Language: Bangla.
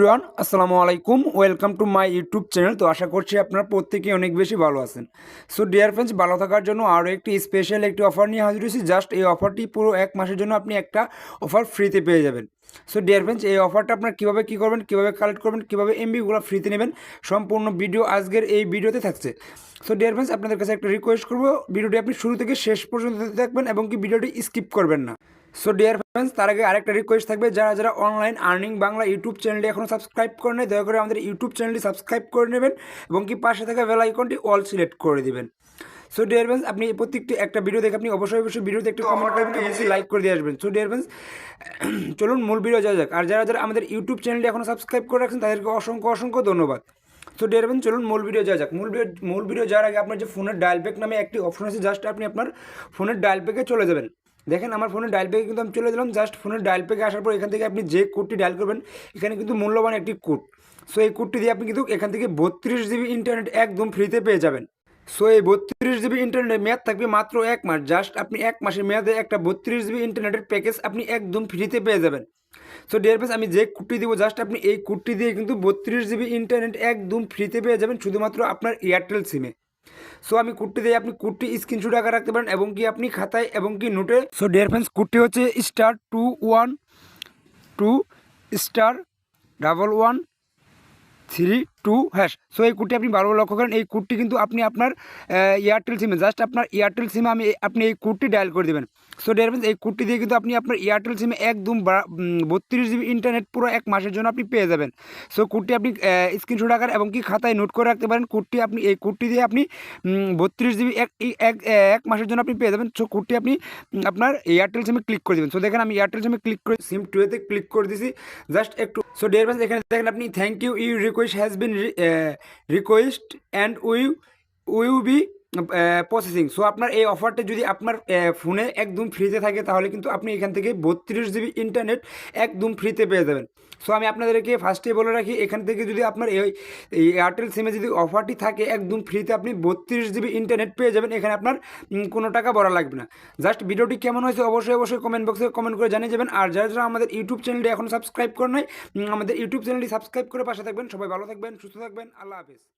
এভরিওয়ান, আসসালামু আলাইকুম। Welcome to my YouTube channel. তো আশা করছি আপনারা প্রত্যেকেই অনেক বেশি ভালো আছেন। সো, ডিয়ার ফ্রেন্ডস, ভালো থাকার জন্য আরও একটি স্পেশাল একটি অফার নিয়ে হাজির হয়েছি। জাস্ট এই অফারটি পুরো এক মাসের জন্য আপনি একটা অফার ফ্রিতে পেয়ে যাবেন। সো, ডিয়ার ফ্রেন্ডস, এই অফারটা আপনার কীভাবে কী করবেন, কীভাবে কালেক্ট করবেন, কীভাবে এমবিগুলো ফ্রিতে নেবেন, সম্পূর্ণ ভিডিও আজকের এই ভিডিওতে থাকছে। সো, ডিয়ার ফ্রেন্ডস, আপনাদের কাছে একটা রিকোয়েস্ট করব, ভিডিওটি আপনি শুরু থেকে শেষ পর্যন্ত দেখবেন এবং কি ভিডিওটি স্কিপ করবেন না। সো ডিয়ার ফ্রেন্ডস তার আগে আরেকটা রিকোয়েস্ট থাকবে, যারা যারা অনলাইন আর্নিং বাংলা ইউটিউব চ্যানেলটি এখনও সাবস্ক্রাইব করে নেয় দয়া করে আমাদের ইউটিউব চ্যানেলটি সাবস্ক্রাইব করে নেবেন এবং কি পাশে থাকা বেল আইকনটি অল সিলেক্ট করে দিবেন। সো ডিয়ার ফ্রেন্ডস আপনি প্রত্যেকটি একটা ভিডিও দেখে আপনি অবশ্যই অবশ্যই ভিডিওতে একটু কমেন্ট করবেন এবং লাইক করে দিয়ে আসবেন। সো ডিয়ার ফ্রেন্ডস চলুন মূল ভিডিও যাওয়া যাক। আর যারা যারা আমাদের ইউটিউব চ্যানেলটি এখনও সাবস্ক্রাইব করে রাখছেন, তাদেরকে অসংখ্য অসংখ্য ধন্যবাদ। তো ডেরবেন চলুন মূল ভিডিও যাওয়া যাক। মূল ভিডিও মূল ভিডিও যাওয়ার আগে আপনার যে ফোনের ডায়াল প্যাক নামে একটি অপশন আছে জাস্ট আপনি আপনার ফোনের ডায়াল প্যাকে চলে যাবেন। দেখেন আমার ফোনের ডায়াল প্যাকে কিন্তু আমি চলে দিলাম জাস্ট ফোনের ডায়াল প্যাকে আসার পর এখান থেকে আপনি যে কোডটি ডায়াল করবেন, এখানে কিন্তু মূল্যবান একটি কোড সো এই কোডটি দিয়ে আপনি কিন্তু এখান থেকে বত্রিশ জিবি ইন্টারনেট একদম ফ্রিতে পেয়ে যাবেন। সো এই বত্রিশ জিবি ইন্টারনেটের মেয়াদ থাকবে মাত্র এক মাস। জাস্ট আপনি এক মাসের মেয়াদে একটা বত্রিশ জিবি ইন্টারনেটের প্যাকেজ আপনি একদম ফ্রিতে পেয়ে যাবেন। সো ডিয়ার ফ্রেন্ডস আমি যে কুটটি দিব জাস্ট আপনি এই কুটটি দিয়ে কিন্তু বত্রিশ জিবি ইন্টারনেট একদম ফ্রিতে পেয়ে যাবেন, শুধুমাত্র আপনার এয়ারটেল সিমে সো আমি কুর্তি দিয়ে আপনি কুর্তি স্ক্রিনশট আকার রাখতে পারেন এবং কি আপনি খাতায় এবং কি নোটে সো ডিয়ার ফ্রেন্ডস কুটটি হচ্ছে star two one two star double one three two hash. So এই কুটটি আপনি বারবার লক্ষ্য করেন, এই কুটটি কিন্তু আপনি আপনার এয়ারটেল সিমে জাস্ট আপনার এয়ারটেল সিমে আমি, আপনি এই কুটটি ডায়াল করে দেবেন। সো ডিয়ার এই কুটটি দিয়ে কিন্তু আপনি আপনার এয়ারটেল সিমে একদম বত্রিশ জিবি ইন্টারনেট পুরো এক মাসের জন্য আপনি পেয়ে যাবেন। সো কুটটি আপনি স্ক্রিনশট আকার এবং কি খাতায় নোট করে রাখতে পারেন, কুটটি আপনি, এই কুটটি দিয়ে আপনি বত্রিশ জিবি এক এক মাসের জন্য আপনি পেয়ে যাবেন। সো কুটটি আপনি আপনার এয়ারটেল সিমে ক্লিক করে দেবেন। সো দেখেন আমি এয়ারটেল সিমে ক্লিক করে সিম টুয়েতে ক্লিক করে দিয়েছি জাস্ট একটু। সো ডিয়ার এখানে দেখেন আপনি thank you you request has been request and we will be processing so আপনার এই অফারটা যদি আপনার ফোনে একদম ফ্রিতে থাকে, তাহলে কিন্তু আপনি এখান থেকে বত্রিশ জিবি ইন্টারনেট একদম ফ্রিতে পেয়ে যাবেন। সো আমি আপনাদেরকে ফার্স্টে বলে রাখি, এখান থেকে যদি আপনার এই এয়ারটেল সিমে যদি অফারটি থাকে, একদম ফ্রিতে আপনি বত্রিশ জিবি ইন্টারনেট পেয়ে যাবেন। এখানে আপনার কোনো টাকা বড় লাগবে না। জাস্ট ভিডিওটি কেমন হয়েছে, অবশ্যই অবশ্যই কমেন্ট বক্সে কমেন্ট করে জানিয়ে যাবেন। আর যারা যারা আমাদের ইউটিউব চ্যানেলটি এখন সাবস্ক্রাইব করে নয় আমাদের ইউটিউব চ্যানেলটি সাবস্ক্রাইব করে পাশে থাকবেন। সবাই ভালো থাকবেন, সুস্থ থাকবেন। আল্লাহ হাফিজ।